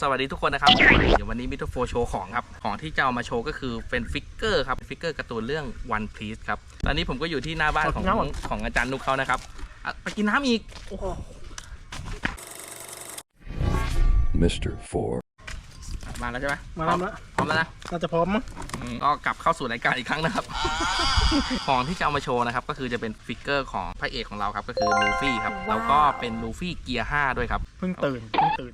สวัสดีทุกคนนะครับเดี๋ยววันนี้มิทโฟโชว์ของครับ ของที่จะเอามาโชว์ก็คือเป็นฟิกเกอร์ครับ ฟิกเกอร์การ์ตูนเรื่อง One Piece ครับ ตอนนี้ผมก็อยู่ที่หน้าบ้านของขอกินน้ำก่อนของอาจารย์นุกเขานะครับอะไปกินน้ำอีก โอ้โห Mr. Four. มาแล้วใช่ไหมมาแล้วมาแล้วพร้อมแล้วนะน่าจะพร้อมมั้งอืมก็กลับเข้าสู่รายการอีกครั้งนะครับ ของที่จะเอามาโชว์นะครับ ก็คือจะเป็นฟิกเกอร์ของพระเอกของเราครับ ก็คือลูฟี่ครับ แล้วก็เป็นลูฟี่เกียร์5ด้วยครับ เพิ่งตื่น เพิ่งตื่น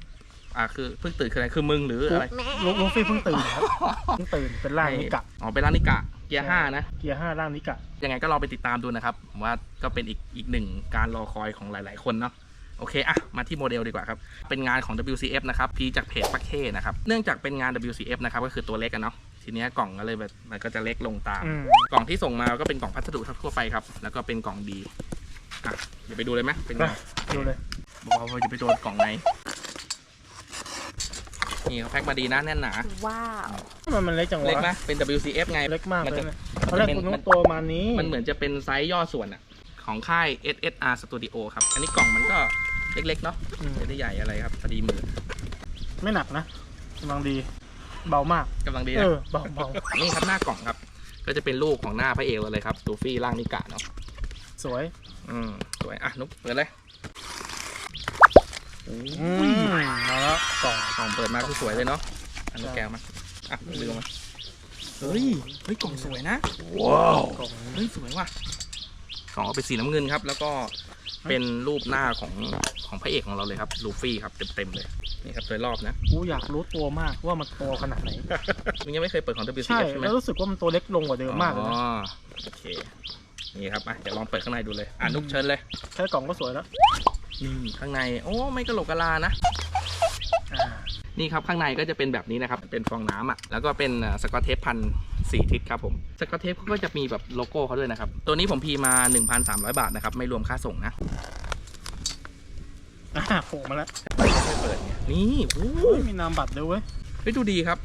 อ่าคือเพิ่งตื่นคืออะไรคือมึงหรืออะไรลูลูฟี่เพิ่งตื่นครับเพิ่งตื่นเป็นร่างนิกะอ๋อเป็นร้านนิกะเกียร์5นะเกียร์ห้าร่างนิกะยังไงก็ลองไปติดตามดูนะครับผมว่าก็เป็นอีกอีกหนึ่งการรอคอยของหลาย ๆ คนเนาะโอเคอะมาที่โมเดลดีกว่าครับ เป็นงานของ WCF นะครับพีจากเพจปักเคนะครับ เนื่องจากเป็นงาน WCF นะครับ ก็คือตัวเล็กอะเนาะ ทีเนี้ยกล่องก็เลยแบบมันก็จะเล็กลงตามอืมกล่องที่ส่งมาก็เป็นกล่องพัสดุทั่วไปครับ แล้วก็เป็นกล่องดี อะ เดี๋ยวไปดูเลยไหมเป็นไปไงดูเลยบอกว่าจะไปโดนกล่องไหน นี่เขาแพ็คมาดีนะแน่นหนา ว้าวมันมันเล็กจังวะเล็กไหมเป็น WCF ไงเล็กมากมันเลยจะนะตอนแรกคุณต้องตัวประมาณนี้มันเหมือนจะเป็นไซส์ย่อส่วนอะของค่าย SSR Studio ครับ อันนี้กล่องมันก็เล็กๆเนาะอืมไม่ได้ใหญ่อะไรครับพอดีมือไม่หนักนะกำลังดี เบามาก กำลังดีเอนะ อ เบาเบานี่ครับหน้ากล่องครับ ก็จะเป็นรูปของหน้าพระเอกเราเลยครับ ตูฟี่ร่างนิกะเนาะสวย อืมสวย อะนุ๊กเปิดเลย อืมมาแล้วกล่องกล่องเปิดมาคือสวยเลยเนาะอันนี้ใช่แก้วมาอะลืมมาเฮ้ยเฮ้ยกล่องสวยนะ Wow. กล่องเฮ้ยสวยว่ะกล่องเป็นสีน้ำเงินครับ แล้วก็เป็นรูปหน้าของของพระเอกของเราเลยครับลูฟี่ครับเต็มๆเลยนี่ครับโดยรอบนะกูอยากรู้ตัวมากว่ามันโตขนาดไหนมึงยังไม่เคยเปิดของใช่ WCF ใช่ไหมแล้วรู้สึกว่ามันตัวเล็กลงกว่าเดิมมากเลยอ๋นะอโอเคนี่ครับอะเดี๋ยวลองเปิดข้างในดูเลยอ่านุกเชิญเลยแค่กล่องก็สวยแล้ว นี่ข้างในโอ้ไม่กระโหลกกะลานะอ่านี่ครับข้างในก็จะเป็นแบบนี้นะครับ เป็นฟองน้ำอะแล้วก็เป็นสกอตเทปพันสี่ทิศครับผมสกอตเทปเขาก็จะมีแบบโลโก้เขาด้วยนะครับ ตัวนี้ผมพีมา 1,300 บาทนะครับ ไม่รวมค่าส่งนะอ่าโผล่มาแล้วไม่ค่อยเปิดไงนี่โอ้เฮ้ยมีนามบัตรด้วยเว้ยเฮ้ยดูดีครับ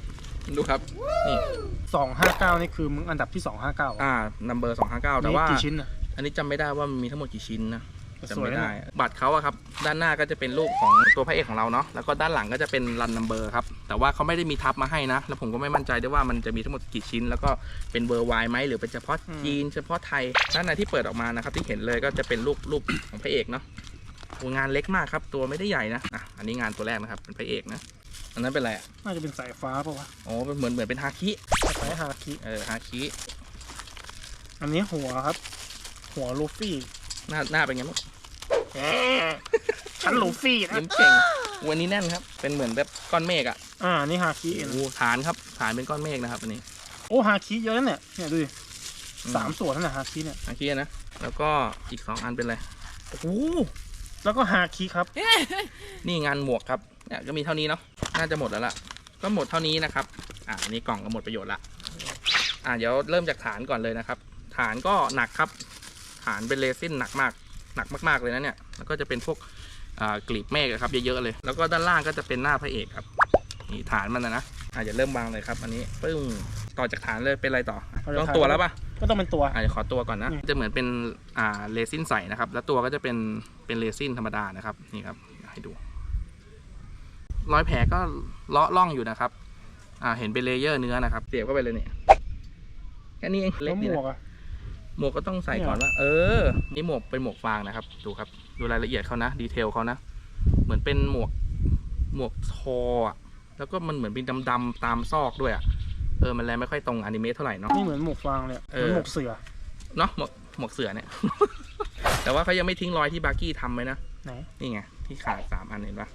ดูครับนี่สองห้าเก้านี่คือมึงอันดับที่สองห้าเก้าอ่านัมเบอร์259แต่มีว่ากี่ชิ้นอะอันนี้จำไม่ได้ว่ามันมีทั้งหมดกี่ชิ้นนะส จำวยไม่นะได้ บัตรเขาอะครับด้านหน้าก็จะเป็นรูปของตัวพระเอกของเราเนาะแล้วก็ด้านหลังก็จะเป็นรันนัมเบอร์ครับแต่ว่าเขาไม่ได้มีทับมาให้นะ แล้วผมก็ไม่มั่นใจด้วยว่ามันจะมีทั้งหมดกี่ชิ้น แล้วก็เป็นเบอร์วายไหมหรือเป็นเฉพาะจีนเฉพาะไทยด้านในที่เปิดออกมานะครับที่เห็นเลยก็จะเป็นรูปรูปของพระเอกเนาะโอ้งานเล็กมากครับตัวไม่ได้ใหญ่นะอะอันนี้งานตัวแรกนะครับเป็นพระเอกนะอันนั้นเป็นอะไรอะน่าจะเป็นสายฟ้าป่าวะอ๋อเป็นเหมือนเหมือนเป็นฮาคิสายฮาคิ เออฮาคิอันนี้หัวครับ หัวลูฟี่หน้าหน้าเป็นไงบ้าง ฉันลูฟี่นะยิ้มเก่งวันนี้แน่นครับ เป็นเหมือนแบบก้อนเมฆอะอ่า นี่ฮาคิเองโอ้ฐานครับ ฐานเป็นก้อนเมฆนะครับอันนี้ โอ้ฮาคิเยอะนะเนี่ย เนี่ยดูดิอืสามส่วนนั่นแหละฮาคิเนี่ย ฮาคินะ แล้วก็อีกสองอันเป็นอะไร โอ้โห แล้วก็ฮาคิครับ นี่งานหมวกครับ เนี่ยก็มีเท่านี้เนาะ น่าจะหมดแล้วล่ะ ก็หมดเท่านี้นะครับ อ่านี่กล่องก็หมดประโยชน์ละ อ่าเดี๋ยวเริ่มจากฐานก่อนเลยนะครับ ฐานก็หนักครับ ฐานเป็นเรซินหนักมาก หนักมากๆเลยนะเนี่ย แล้วก็จะเป็นพวกอ่ากลีบเมฆอะครับเยอะๆเลย แล้วก็ด้านล่างก็จะเป็นหน้าพระเอกครับนี่ฐานมันนะนะอ่าเดี๋ยวเริ่มวางเลยครับ อันนี้ปึ้งต่อจากฐานเลยเป็นอะไรต่ออะเอาจากต้องฐานตัวแล้วปะก็ต้องเป็นตัวอะเดี๋ยวขอตัวก่อนนะอืมจะเหมือนเป็นอ่าเรซินใสนะครับ แล้วตัวก็จะเป็นเป็นเรซินธรรมดานะครับนี่ครับให้ดูรอยแผลก็เลาะร่องอยู่นะครับ อ่า เห็นเป็นเลเยอร์เนื้อนะครับ เสียบเข้าไปเลยเนี่ย แค่นี้เองเล็แล้กวหนี่มวกนะอะ หมวกก็ต้องใส่ก่อนว่า เออ นี่หมวกเป็นหมวกฟางนะครับ ดูครับ ดูรายละเอียดเขานะ ดีเทลเขานะ เหมือนเป็นหมวก หมวกทออะแล้วก็มันเหมือนเป็นดำๆตามซอกด้วยอะเออ มันแลไม่ค่อยตรงอนิเมะเท่าไหร่เนาะ นี่เหมือนหมวกฟางเลยอะเอเหอมือนหมวกเสือ เนาะหมวกหมวกเสือเนี่ย แต่ว่าเขายังไม่ทิ้งรอยที่บาร์กี้ทำไว้นะไหนนี่ไง ที่ขาดสามอันเห็นปะ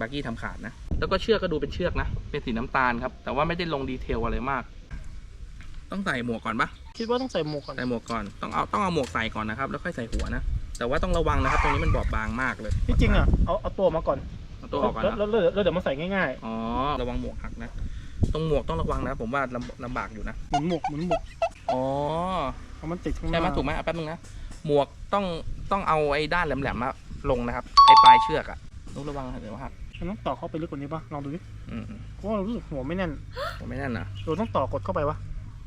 บาร์กี้ทำขาดนะ แล้วก็เชือกก็ดูเป็นเชือกนะ เป็นสีน้ำตาลครับ แต่ว่าไม่ได้ลงดีเทลอะไรมาก ต้องใส่หมวกก่อนปะคิดว่าต้องใส่หมวกก่อน ใส่หมวกก่อนต้องเอาต้องเอาหมวกใส่ก่อนนะครับ แล้วค่อยใส่หัวนะแต่ว่าต้องระวังนะครับ ตรงนี้มันบอบบางมากเลยที่จริงอะเอาเอาตัวมาก่อนเอาตัวออกก่อนแล้วนะแล้วแล้วแล้วเดี๋ยวมาใส่ง่ายอ๋อระวังหมวกหักนะตรงหมวกต้องระวังนะผมว่าลำลำบากอยู่นะๆหมุนหมวกหมุนหมวกอ๋อเพราะมันติดข้างหใช่น้าไหมถูกไหมอะแป๊บนึงนะหมวกต้องต้องเอาไอ้ด้านแหลมๆมาลงนะครับไอ้ปลายเชือกอะต้องระวังเดี๋ยวหักมันต้องต่อเข้าไปลึกกว่านี้ปะลองดูดิอืมเพราะว่ารู้สึกหัวไม่แน่นผมไม่แน่นนะเราต้องต่อกดเข้าไปวะ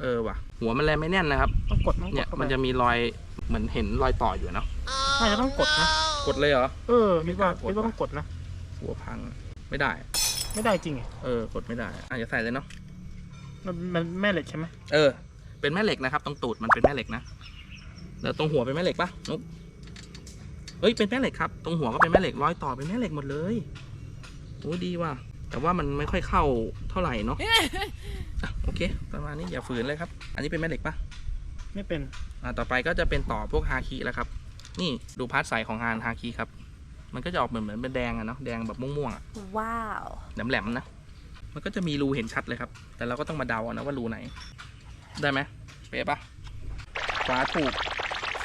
เออว่ะ หัวมันแรงไม่แน่นนะครับ ต้องกดต้องกเนี่ดยเข้าไปมันจะมีรอยเหมือนเห็นรอยต่ออยู่เนาะน่าจะต้องกดนะ กดเลยเหรอ เออคิดว่าไม่กล้ากด คิดว่าต้องกดนะ หัวพังไม่ได้ ไม่ได้จริงเหรอเออกดไม่ได้อาจจะใส่เลยเนาะมันมันแม่เหล็กใช่ไหมเออ เป็นแม่เหล็กนะครับตรงตูดมันเป็นแม่เหล็กนะแล้วตรงหัวเป็นแม่เหล็กปะนุ๊กเฮ้ยเป็นแม่เหล็กครับตรงหัวก็เป็นแม่เหล็กรอยต่อเป็นแม่เหล็กหมดเลยโอ้ยดีว่ะแต่ว่ามันไม่ค่อยเข้าเท่าไหร่เนาะอะโอ เค ประมาณนี้อย่าฝืนเลยครับ อันนี้เป็นแม่เหล็กปะไม่เป็น อ่าต่อไปก็จะเป็นต่อพวกฮาคิแล้วครับ นี่ดูพาร์ทใสของงานฮาคิครับ มันก็จะออกเหมือนเหมือนเป็นแดงอะเนาะแดงแบบม่วงๆอะว้าว แหลมๆนะ มันก็จะมีรูเห็นชัดเลยครับ แต่เราก็ต้องมาเดาเอานะว่ารูไหน ได้ไหมเป๊ะปะขวาถูก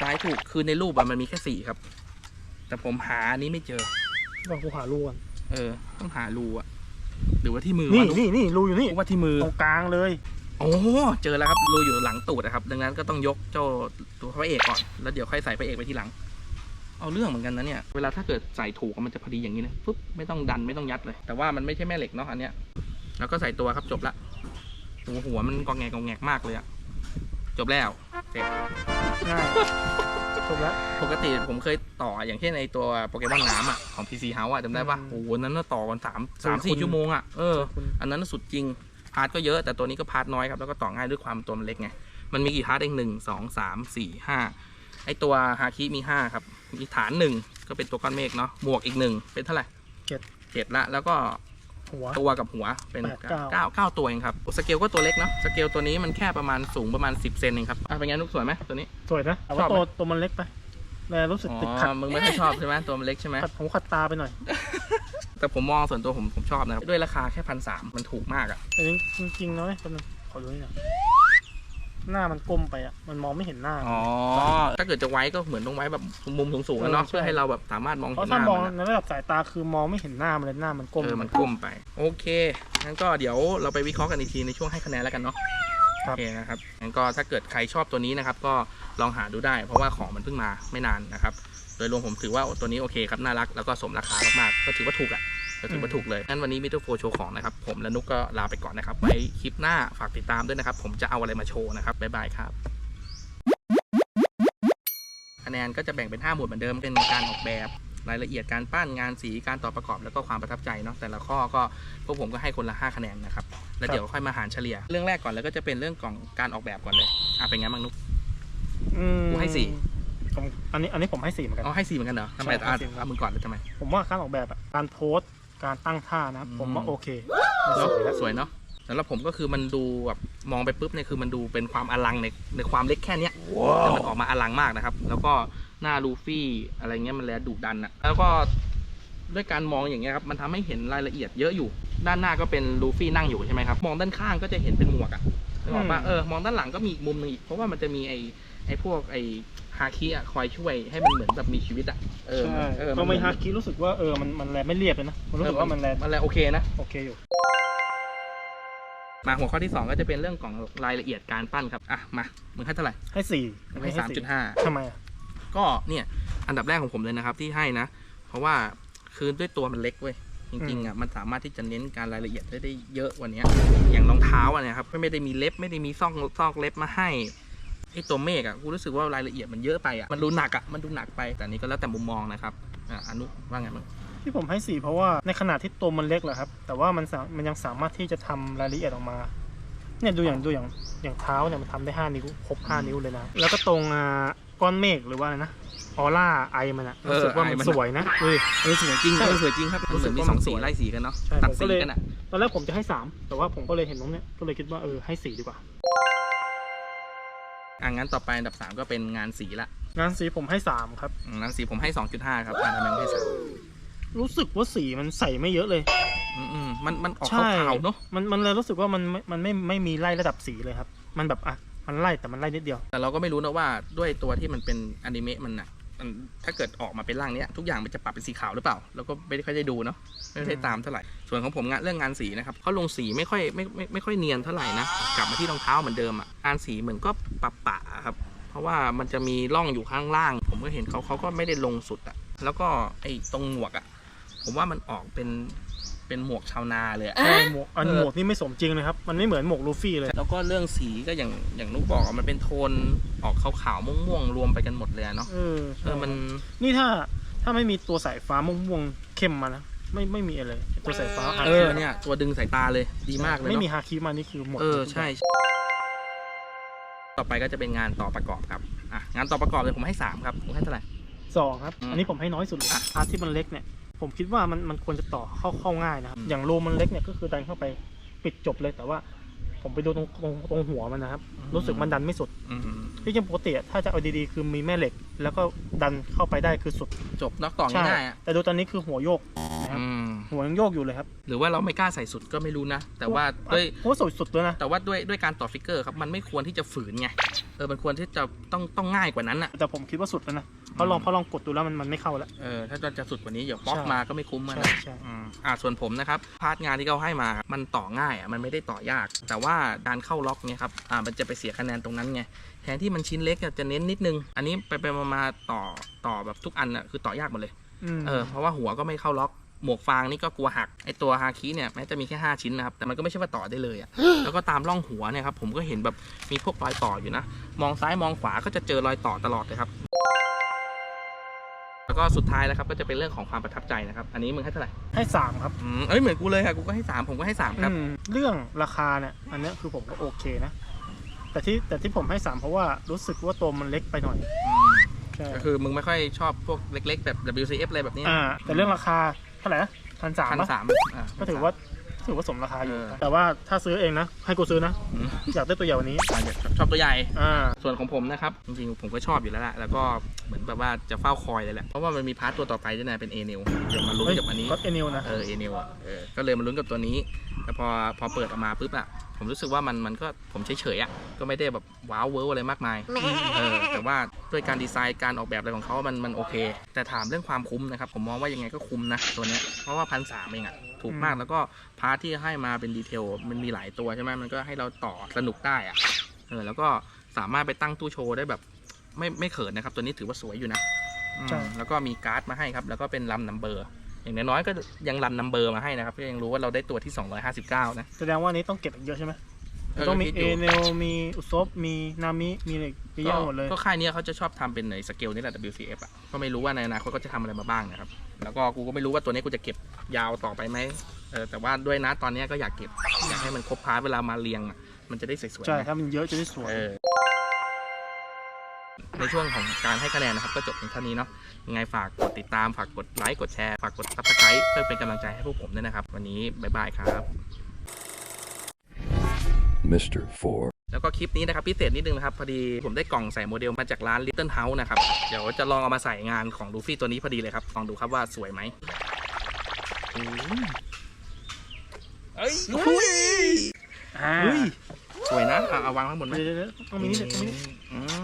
ซ้ายถูกคือในรูปอะมันมีแค่สี่ครับ แต่ผมหาอันนี้ไม่เจอลองกูหารูก่อนเออ ต้องหารูอะ หรือว่าที่มือนี่วะนี่นี่รูอยู่นี่รู้ว่าที่มือ ตรงกลางเลย โอ้เจอแล้วครับรูอยู่หลังตูดนะครับ ดังนั้นก็ต้องยกเจ้าตัวพระเอกก่อน แล้วเดี๋ยวค่อยใส่พระเอกไปทีหลัง เอาเรื่องเหมือนกันนะเนี่ย เวลาถ้าเกิดใส่ถูกอะมันจะพอดีอย่างนี้นะปุ๊บไม่ต้องดันไม่ต้องยัดเลย แต่ว่ามันไม่ใช่แม่เหล็กเนาะอันเนี้ย แล้วก็ใส่ตัวครับจบละหัวหัวมันกองแงกกองแงกมากเลยอะจบแล้วเสร็จ ง่าย จบแล้ว ปกติผมเคยต่ออย่างเช่นในตัวโปเกมอนน้ำอะของ PC House อะจำได้ปะอืมโอ้โหอันนั้นน่ะต่อกันสามสามคุสี่ณชั่วโมงอะเออ คุณอันนั้นนะสุดจริง พาร์ทก็เยอะแต่ตัวนี้ก็พาร์ทน้อยครับ แล้วก็ต่อง่ายด้วยความตัวมันเล็กไง มันมีกี่พาร์ทเองหนึ่งสองสามสี่ห้าไอตัวฮาคิมีห้าครับ มีฐานหนึ่งก็เป็นตัวก้อนเมฆเนาะหมวกอีกหนึ่งเป็นเท่าไหร่เจ็ด เจ็ดละ แล้วก็ หัว ตัวกับหัวเป็นแปดเก้า เก้าเก้าตัวเองครับสเกลก็ตัวเล็กเนาะสเกลตัวนี้มันแค่ประมาณสูงประมาณ 10เซนเองครับอะเป็นไงนุกสวยไหมตัวนี้ สวยนะแต่ชว่าอบไหม ตัวตัวมันเล็กไปเลยรู้สึกอ๋ติดขัดอมึงไม่ค่อยชอบใช่ไหมตัวมันเล็กใช่ไหม ขัดหูขัดตาไปหน่อยแต่ผมมองส่วนตัวผมผมชอบนะครับ ด้วยราคาแค่พันสามมันถูกมากอะแต่จริงๆนะเว้ยแป๊บนึงขอดูนี่หน่อย หน้ามันก้มไปอะมันมองไม่เห็นหน้า อ๋อ ถ้าเกิดจะไว้ก็เหมือนต้องไว้แบบมุมสูงๆอะเนาะเออใช่เพื่อให้เราแบบสามารถมองเพเห็ราะนหถ้าน้ามองมันอะในระดับสายตาคือมองไม่เห็นหน้ามันเลยหน้ามันก้มเออมันก้มไป โอเคงั้นก็เดี๋ยวเราไปวิเคราะห์กันอีกทีในช่วงให้คะแนนแล้วกันเนาะครัโอบเคนะครับงั้นก็ถ้าเกิดใครชอบตัวนี้นะครับ ก็ลองหาดูได้ เพราะว่าของมันเพิ่งมาไม่นานนะครับ โดยรวมผมถือว่าตัวนี้โอเคครับน่ารักแล้วก็สมราคามากๆก็ถือว่าถูกอะ ก็ถือว่าถูกเลยงั้นวันนี้มิเตอร์โฟโชว์ของนะครับ ผมและนุกก็ลาไปก่อนนะครับ ไว้คลิปหน้าฝากติดตามด้วยนะครับ ผมจะเอาอะไรมาโชว์นะครับบ๊ายบายครับคะแนนก็จะแบ่งเป็น 5 หมวดเหมือนเดิม เป็นการออกแบบ รายละเอียดการปั้นงานสีการต่อประกอบแล้วก็ความประทับใจเนาะแต่ละข้อก็พวกผมก็ให้คนละ 5 คะแนนนะครับ แล้วเดี๋ยวค่อยมาหารเฉลี่ย เรื่องแรกก่อนแล้วก็จะเป็นเรื่องของการออกแบบก่อนเลยอะเป็นไงบ้างนุกอืมกูให้สี่ผมอันนี้อันนี้ผมให้สี่เหมือนกันอ๋อให้สี่เหมือนกันเหรอทำไมใช่อะให้สี่เอามึงก่อนเลยทำไม ผมว่าการออกแบบอะการโพสต์ การตั้งท่านะอืมผมว่าโอเคมันสวยแล้วสวยเนาะสำหรับผมก็คือมันดูแบบมองไปปุ๊บเนี่ยคือมันดูเป็นความอลังในในความเล็กแค่เนี้ยแต่มันออกมาอลังมากนะครับ แล้วก็หน้าลูฟี่อะไรเงี้ยมันแลดุดันอะแล้วก็ด้วยการมองอย่างเงี้ยครับมันทำให้เห็นรายละเอียดเยอะอยู่ ด้านหน้าก็เป็นลูฟี่นั่งอยู่ใช่ไหมครับมองด้านข้างก็จะเห็นเป็นหมวกอะนึกออกปะอืมเออมองด้านหลังก็มีอีกมุมหนึงอีกเพราะว่ามันจะมีไอ้ไอ้พวกไอ้ ฮาคิอะคอยช่วยให้มันเหมือนแบบมีชีวิตอะเออใช่เออก็ไม่นฮาคิรู้สึกว่าเออมันมันแลไม่เรียบเลยนะมันรู้สึกว่ามันแลมันแลโอเคนะ โอเคอยู่มาหัวข้อที่ 2 ก็จะเป็นเรื่องของรายละเอียดการปั้นครับ อะ มา มึงให้เท่าไหร่ ให้สี่มึงให้สามจุดห้าทำไมอะก็เนี่ยอันดับแรกของผมเลยนะครับที่ให้นะ เพราะว่าคือด้วยตัวมันเล็กเว้ยจริงๆอะมันสามารถที่จะเน้นการรายละเอียดได้ได้เยอะกว่านี้อย่างรองเท้าอะเนี่ยครับไม่ได้มีเล็บไม่ได้มีซอกซอกเล็บมาให้ ไอ้ตัวเมฆอะกูรู้สึกว่ารายละเอียดมันเยอะไปอะมันดูหนักอะมันดูหนักไปแต่อันนี้ก็แล้วแต่มุมมองนะครับอะอนุว่าไงบ้างที่ผมให้สี่เพราะว่าในขนาดที่ตัวมันเล็กแหละครับ แต่ว่ามันสามันยังสามารถที่จะทำรายละเอียดออกมาเนี่ยดูอย่างดูอย่างอย่างเท้าเนี่ยมันทำได้ห้านิ้วครบห้านิ้วเลยนะ แล้วก็ตรงอ่าก้อนเมฆหรือว่าอะไรนะออร่าไอมันอะรู้สึกว่ามันสวยนะเออเออสวยจริงใช่เออสวยจริงครับมันเหมือนมีรู้สึกว่าสองมันสีสวยไล่สีกันเนาะใช่ตัดผมก็สีเลยกันอะตอนแรกผมจะให้สามแต่ว่าผมก็เลยเห็นตรงเนี้ยก็เลยคิดว่าเออให้สี่ดีกว่า อะงั้นต่อไปอันดับสามก็เป็นงานสีละงานสีผมให้สามครับ อืมงานสีผมให้สองจุดห้าครับอะทำไมไม่ให้สามรู้สึกว่าสีมันใส่ไม่เยอะเลยอืมอืมมันมันออกใช่ขาวๆเนาะมันมันเลยรู้สึกว่ามันไม่มันไม่ไม่มีไล่ระดับสีเลยครับ มันแบบอะมันไล่แต่มันไล่นิดเดียว แต่เราก็ไม่รู้นะว่าด้วยตัวที่มันเป็นอนิเมะมันอะมัน ถ้าเกิดออกมาเป็นร่างเนี้ยทุกอย่างมันจะปรับเป็นสีขาวหรือเปล่าเราก็ไม่ได้ค่อยได้ดูเนาะไม่ได้ตามเท่าไหร่ ส่วนของผมงานเรื่องงานสีนะครับเขาลงสีไม่ค่อยไม่ไม่ไม่ค่อยเนียนเท่าไหร่นะกลับมาที่รองเท้าเหมือนเดิมอะงานสีเหมือนก็ปะปะครับเพราะว่ามันจะมีร่องอยู่ข้างล่าง ผมก็เห็นเขาเขาก็ไม่ได้ลงสุดอะแล้วก็ไอ้ตรงหมวกอะผมว่ามันออกเป็น เป็นหมวกชาวนาเลยอะ ใช่หมวกอันเออ หมวกนี่ไม่สมจริงเลยครับ มันไม่เหมือนหมวกลูฟี่เลย แล้วก็เรื่องสีก็อย่างอย่างนุกบอกอะมันเป็นโทนออกขาวๆม่วงๆรวมไปกันหมดเลยอะเนาะเออเออมันนี่ถ้าถ้าไม่มีตัวสายฟ้าม่วงๆเข้มมานะไม่ไม่มีอะไรตัวสายฟ้าเออเนี่ย ตัวดึงสายตาเลยดีมากเลยไม่เนาะมีฮาคิมานี่คือหมดเออใช่ ต่อไปก็จะเป็นงานต่อประกอบครับอะงานต่อประกอบเลยผมให้สามครับผมให้เท่าไหร่ สองครับ อืม อันนี้ผมให้น้อยสุดเลยอะพาร์ทที่มันเล็กเนี่ย ผมคิดว่ามันมันควรจะต่อเข้าเข้าง่ายนะครับอืมอย่างรูมันเล็กเนี่ยก็คือดันเข้าไปปิดจบเลยแต่ว่า ผมไปดูตรงตรงตรงหัวมันนะครับ รู้สึกมันดันไม่สุดอืมที่จริงปกติอะถ้าจะเอาดีๆคือมีแม่เหล็ก แล้วก็ดันเข้าไปได้คือสุดจบน็อกต่อใช่ง่ายๆอะแต่ดูตอนนี้คือหัวโยกนะครับอืมหัวยังโยกอยู่เลยครับ หรือว่าเราไม่กล้าใส่สุดก็ไม่รู้นะ แต่ว่าด้วยโอ้สุดสุดเลยนะแต่ว่าด้วยด้วยการต่อฟิกเกอร์ครับมันไม่ควรที่จะฝืนไงเออมันควรที่จะต้องต้องง่ายกว่านั้นอะแต่ผมคิดว่าสุดแล้วนะ เพราะลองเพราะลองกดดูแล้วมันมันไม่เข้าแล้ว เออถ้าจะจะสุดกว่านี้เดี๋ยวบล็อกใช่มาก็ไม่คุ้มอะใช่นะใช่อืมอ่าส่วนผมนะครับ พาร์ทงานที่เขาให้มา มันต่อง่ายอะมันไม่ได้ต่อยาก แต่ว่าการเข้าล็อกเนี่ยครับอ่ามันจะไปเสียคะแนนตรงนั้นไงแทนที่มันชิ้นเล็กอะจะเน้นนิดนึง อันนี้ไปไปมามาต่อต่อแบบทุกอันอะคือต่อยากหมดเลยมเออเพราะว่าหัวก็ไม่เข้าล็อกหมวกฟางนี่ก็กลัวหักไอตัวฮาคิเนี่ยแม้จะมีแค่ 5 ชิ้นนะครับแต่มันก็ไม่ใช่ว่าต่อได้เลยอะแล้วก็ตามร่องหัวเนี่ยครับผมก็เห็นแบบมีพวกรอยต่ออยู่นะ มองซ้ายมองขวาก็จะเจอรอยต่อตลอดเลยครับ แล้วก็สุดท้ายแล้วครับก็จะเป็นเรื่องของความประทับใจนะครับ อันนี้มึงให้เท่าไหร่ให้สามครับ อืมเอ้ยเหมือนกูเลยค่ะกูก็ให้สามผมก็ให้สามครับ อืมเรื่องราคาเนี่ยอันเนี้ยคือผมก็โอเคนะ แต่ที่แต่ที่ผมให้สามเพราะว่ารู้สึกว่าตัวมันเล็กไปหน่อยอืมใช่ก็คือมึงไม่ค่อยชอบพวกเล็กๆ แบบ WCF อะไรแบบนี้อ่าแต่เรื่องราคาเท่าไหร่นะพันสามพันป่ะสามอะก็ถือว่า ถือว่าสมราคาอยู่ เออ แต่ว่าถ้าซื้อเองนะ ให้กูซื้อนะ อืมอยากได้ตัวใหญ่กว่านี้ อะเดี๋ยวชอบตัวใหญ่ อ่า ส่วนของผมนะครับ จริงๆ ผมก็ชอบอยู่แล้วแหละแล้วก็เหมือนแบบว่าจะเฝ้าคอยเลยแหละ เพราะว่ามันมีพาร์ทตัวต่อไปด้วยนะเป็นเอเนลเดี๋ยวมาลุ้นเฮ้ยกับอันนี้ ก็เอนิวนะ เออเอเนลอะเออก็เลยมาลุ้นกับตัวนี้ แต่พอพอเปิดออกมาปุ๊บอะผมรู้สึกว่ามันมันก็ผมเฉยๆอะก็ไม่ได้แบบว้าวเวิร์อะไรมากมายเออแต่ว่าด้วยการดีไซน์การออกแบบอะไรของเขามันมันโอเค แต่ถามเรื่องความคุ้มนะครับ ผมมองว่ายังไงก็คุ้มนะตัวเนี้ยเพราะว่าพันสามเองอะถูกมากแล้วก็พาร์ทที่ให้มาเป็นดีเทลมันมีหลายตัวใช่ไหมมันก็ให้เราต่อสนุกได้อะเออแล้วก็สามารถไปตั้งตู้โชว์ได้แบบไม่ไม่เขินนะครับ ตัวนี้ถือว่าสวยอยู่นะอืมใช่แล้วก็มีการ์ดมาให้ครับ แล้วก็เป็นลัมนัมเบอร์ อย่างน้อยๆก็ยังรันนัมเบอร์มาให้นะครับก็ยังรู้ว่าเราได้ตัวที่ 259 นะ แสดงว่าอันนี้ต้องเก็บอีกเยอะใช่ไหมเออต้องมีคิดเออยู่เนลมีอุซบมีนามิมีอะไรเยอะแยะหมดเลยก็ค่ายเนี้ยเขาจะชอบทำเป็นในสเกลนี่แหละ WCF อะก็ไม่รู้ว่าในอนาคตก็จะทำอะไรมาบ้างนะครับ แล้วก็กูก็ไม่รู้ว่าตัวนี้กูจะเก็บยาวต่อไปไหมเออแต่ว่าด้วยนะตอนเนี้ยก็อยากเก็บอยากให้มันครบพาร์ทเวลามาเรียงอะมันจะได้สวยๆใช่นะถ้ามันเยอะจะได้สวยเออ ในช่วงของการให้คะแนนนะครับ ก็จบเพียงเท่านี้เนาะยังไงฝากกดติดตามฝากกดไลค์กดแชร์ฝากกด subscribe เพื่อเป็นกำลังใจให้พวกผมด้วยนะครับ วันนี้บ๊ายบายครับ Mr. Four. แล้วก็คลิปนี้นะครับพิเศษนิดนึงนะครับ พอดีผมได้กล่องใส่โมเดลมาจากร้าน Little House นะครับ เดี๋ยวจะลองเอามาใส่งานของลูฟี่ตัวนี้พอดีเลยครับ ลองดูครับว่าสวยไหมโอ้ยเอ้ยอุ้ยอ่าอุ้ยสวยนะ เอาเอาวางข้างบนไหมเดี๋ยวๆๆต้องมีนี่ต้องมีนี่อืม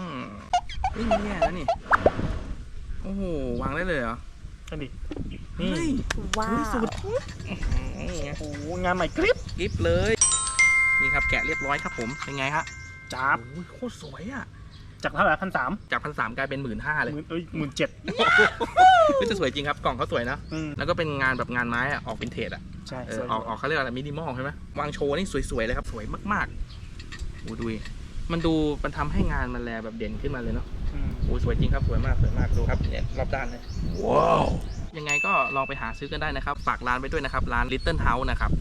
นี่มันแย่แล้วนี่ โอ้โห วางได้เลยเหรอกันดินี่เฮ้ยว้าอุ๊ยวสุดอืมโอ้โหงานใหม่กริปกิฟเลย นี่ครับแกะเรียบร้อยครับผม เป็นไงฮะจับโอ้ยโคตรสวยอะจากเท่าไหร่พันสามจากพันสามกลายเป็นหมื่นห้าเลยหมื่นเอ้ยหมื่นเจ็ดก็จะสวยจริงครับ กล่องเขาสวยนะอืมแล้วก็เป็นงานแบบงานไม้อะออกเป็นเทจอะใช่เอสอวยออกออกเขาเรียกอะไรมินิมอลใช่ไหมวางโชว์นี่สวยๆเลยครับ สวยมากๆโอ้ดูดิ มันดูมันทำให้งานมันแลแบบเด่นขึ้นมาเลยเนาะอืมโอ้สวยจริงครับสวยมากสวยมากดูครับเนี่ยรอบด้านเลย Wow. ยังไงก็ลองไปหาซื้อกันได้นะครับ ฝากร้านไปด้วยนะครับ ร้าน Little House นะครับ